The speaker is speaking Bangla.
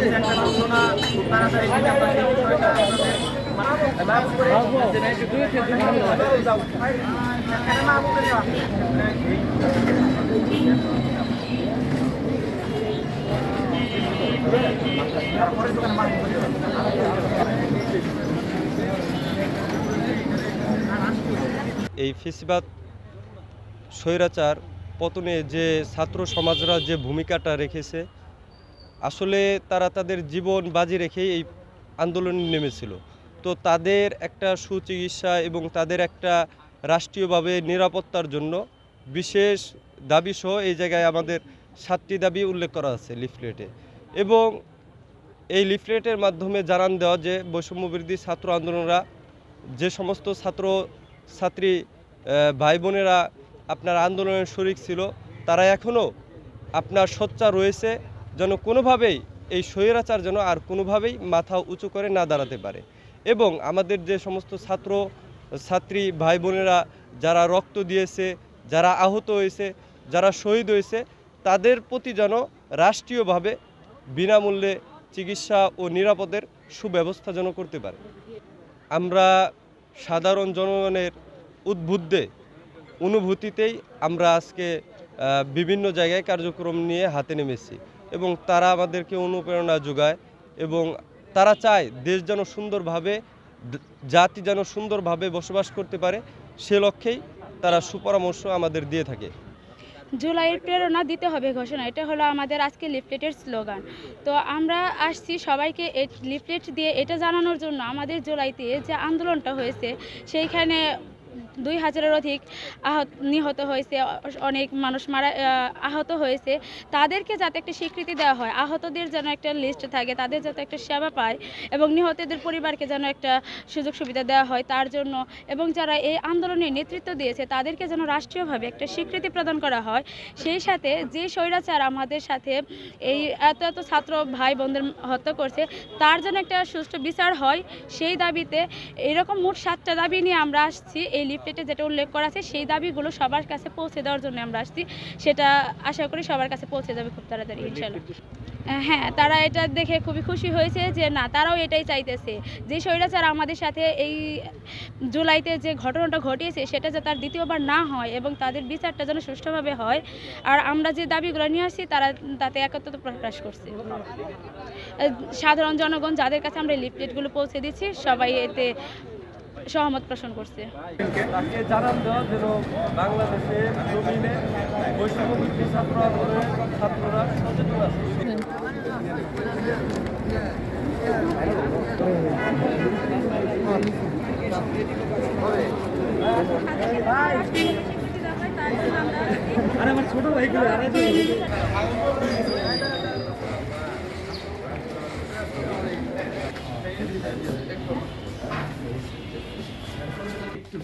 এই ফেসিবাদ স্বৈরাচার পতনে যে ছাত্র সমাজরা যে ভূমিকাটা রেখেছে আসলে তারা তাদের জীবন বাজি রেখেই এই আন্দোলনে নেমেছিল। তো তাদের একটা সুচিকিৎসা এবং তাদের একটা রাষ্ট্রীয়ভাবে নিরাপত্তার জন্য বিশেষ দাবিসহ এই জায়গায় আমাদের সাতটি দাবি উল্লেখ করা আছে লিফলেটে। এবং এই লিফলেটের মাধ্যমে জানান দেওয়া যে বৈষম্যবিরোধী ছাত্র আন্দোলনরা যে সমস্ত ছাত্র, ছাত্রী ভাই বোনেরা আপনার আন্দোলনের শরিক ছিল, তারা এখনও আপনার সোচ্চা রয়েছে যেন কোনোভাবেই এই স্বৈরাচার যেন আর কোনোভাবেই মাথা উঁচু করে না দাঁড়াতে পারে। এবং আমাদের যে সমস্ত ছাত্র, ছাত্রী ভাই বোনেরা যারা রক্ত দিয়েছে, যারা আহত হয়েছে, যারা শহীদ হয়েছে, তাদের প্রতি যেন রাষ্ট্রীয়ভাবে বিনামূল্যে চিকিৎসা ও নিরাপদের সুব্যবস্থা যেন করতে পারে। আমরা সাধারণ জনগণের উদ্বুদ্ধে অনুভূতিতেই আমরা আজকে বিভিন্ন জায়গায় কার্যক্রম নিয়ে হাতে নেমেছি। এবং তারা আমাদেরকে অনুপ্রেরণা যোগায় এবং তারা চায় দেশ যেন সুন্দরভাবে, জাতি যেন সুন্দরভাবে বসবাস করতে পারে, সে লক্ষ্যেই তারা সুপরামর্শ আমাদের দিয়ে থাকে। জুলাইয়ের প্রেরণা দিতে হবে ঘোষণা, এটা হলো আমাদের আজকে লিফলেটের স্লোগান। তো আমরা আসছি সবাইকে এই লিফলেট দিয়ে এটা জানানোর জন্য আমাদের জুলাইতে যে আন্দোলনটা হয়েছে, সেইখানে দুই হাজারের অধিক আহত, নিহত হয়েছে, অনেক মানুষ মারা আহত হয়েছে। তাদেরকে যাতে একটা স্বীকৃতি দেওয়া হয়, আহতদের যেন একটা লিস্ট থাকে, তাদের যাতে একটা সেবা পায় এবং নিহতদের পরিবারকে যেন একটা সুযোগ সুবিধা দেওয়া হয় তার জন্য। এবং যারা এই আন্দোলনে নেতৃত্ব দিয়েছে, তাদেরকে যেন রাষ্ট্রীয়ভাবে একটা স্বীকৃতি প্রদান করা হয়। সেই সাথে যে স্বৈরাচার আমাদের সাথে এই এত এত ছাত্র ভাই বোনদের হত্যা করছে, তার জন্য একটা সুষ্ঠু বিচার হয়, সেই দাবিতে এরকম মোট সাতটা দাবি নিয়ে আমরা আসছি এই লিফলেটে যেটা উল্লেখ করা আছে সেই দাবিগুলো সবার কাছে পৌঁছে দেওয়ার জন্য আমরা আসছি। সেটা আশা করি সবার কাছে পৌঁছে যাবে খুব তাড়াতাড়ি ইনশাল্লাহ। হ্যাঁ তারা এটা দেখে খুবই খুশি হয়েছে যে না তারাও এটাই চাইতেছে। যে স্বৈরাচার আমাদের সাথে এই জুলাইতে যে ঘটনাটা ঘটিয়েছে সেটা যে তার দ্বিতীয়বার না হয় এবং তাদের বিচারটা যেন সুষ্ঠুভাবে হয় আর আমরা যে দাবিগুলো নিয়ে আসছি তারা তাতে একত্র প্রকাশ করছে। সাধারণ জনগণ যাদের কাছে আমরা লিফলেটগুলো পৌঁছে দিচ্ছি সবাই এতে সহমত পোষণ করছে। তাকে জানান দেওয়া যেন বাংলাদেশে জমিনে ছাত্র আন্দোলনের ছাত্ররা সচেতন আছে। আরে আমার ছোট ভাইগুলো আরে একটু